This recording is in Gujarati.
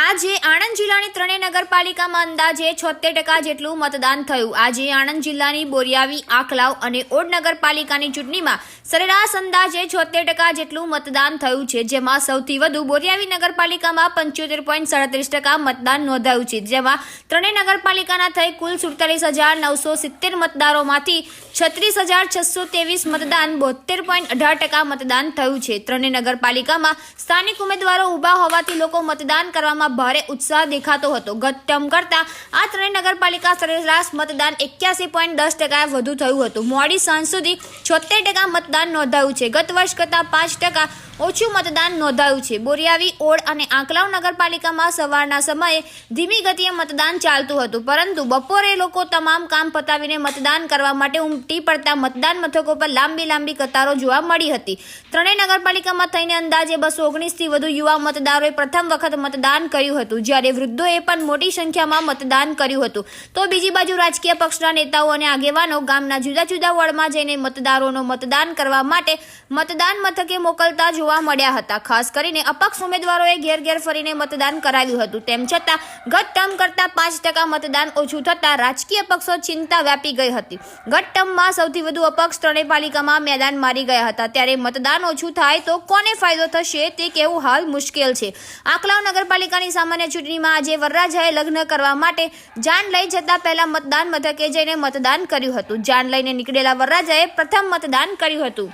આજે આણંદ જિલ્લાની ત્રણેય નગરપાલિકામાં અંદાજે છોતેર ટકા જેટલું મતદાન થયું. આજે આણંદ જિલ્લાની બોરિયાવી, આખલાવ અને ઓડ નગરપાલિકાની ચૂંટણીમાં સરેરાશ અંદાજે છોતેર ટકા જેટલું મતદાન થયું છે, જેમાં સૌથી વધુ બોરિયાવી નગરપાલિકામાં પંચોતેર પોઈન્ટ સાડત્રીસ ટકા મતદાન નોંધાયું છે, જેમાં ત્રણેય નગરપાલિકાના થઈ કુલ સુડતાલીસ હજાર નવસો સિત્તેર મતદારોમાંથી છત્રીસ હજાર છસો ત્રેવીસ મતદાન બોતેર પોઈન્ટ અઢાર ટકા મતદાન થયું છે. ત્રણેય નગરપાલિકામાં સ્થાનિક ઉમેદવારો ઊભા હોવાથી લોકો મતદાન કરવામાં ભારે ઉત્સાહ દેખાતો હતો. ગત ટર્મ કરતાં આ ત્રણેય નગરપાલિકા સરેરાશ મતદાન એક્યાસી પોઈન્ટ દસ ટકા વધુ થયું હતું. મોડી સાંજ સુધી છોતેર ટકા મતદાન નોંધાયું છે. ગત વર્ષ કરતાં પાંચ ટકા ઓછું મતદાન નોંધાયું છે. બોરિયાવી, ઓળ અને આંકલાવ નગરપાલિકામાં સવારના સમયે ધીમી ગતિએ મતદાન ચાલતું હતું. પરંતુ બપોરે લોકો તમામ કામ પતાવીને મતદાન કરવા માટે ઉમટી પડતા મતદાન મથકો પર લાંબી લાંબી કતારો જોવા મળી હતી. ત્રણેય નગરપાલિકામાં થઈને અંદાજે બસો ઓગણીસથી વધુ યુવા મતદારોએ પ્રથમ વખત મતદાન કર્યું હતું. જ્યારે વૃદ્ધોએ પણ મોટી સંખ્યામાં મતદાન કર્યું હતું. તો બીજી બાજુ રાજકીય પક્ષના નેતાઓ અને આગેવાનો ગામના જુદા જુદા વોર્ડમાં જઈને મતદારોનો મતદાન કરવા માટે મતદાન મથકે મોકલતા જોવા મળ્યા હતા. ખાસ કરીને અપક્ષ ઉમેદવારોએ ઘેર ઘેર ફરીને મતદાન કરાવ્યું હતું. તેમ છતાં ગત ટર્મ કરતાં પાંચ ટકા મતદાન ઓછું થતાં રાજકીય પક્ષો ચિંતા વ્યાપી ગઈ હતી. ગત ટર્મમાં સૌથી વધુ અપક્ષ ત્રણેય પાલિકામાં મેદાન મારી ગયા હતા. ત્યારે મતદાન ઓછું થાય તો કોને ફાયદો થશે તે કહેવું હાલ મુશ્કેલ છે. આંકલાવ નગરપાલિકાની સામાન્ય ચૂંટણીમાં આજે વરરાજાએ લગ્ન કરવા માટે જાન લઈ જતા પહેલા મતદાન મથકે જઈને મતદાન કર્યું હતું. જાન લઈને નીકળેલા વરરાજાએ પ્રથમ મતદાન કર્યું હતું.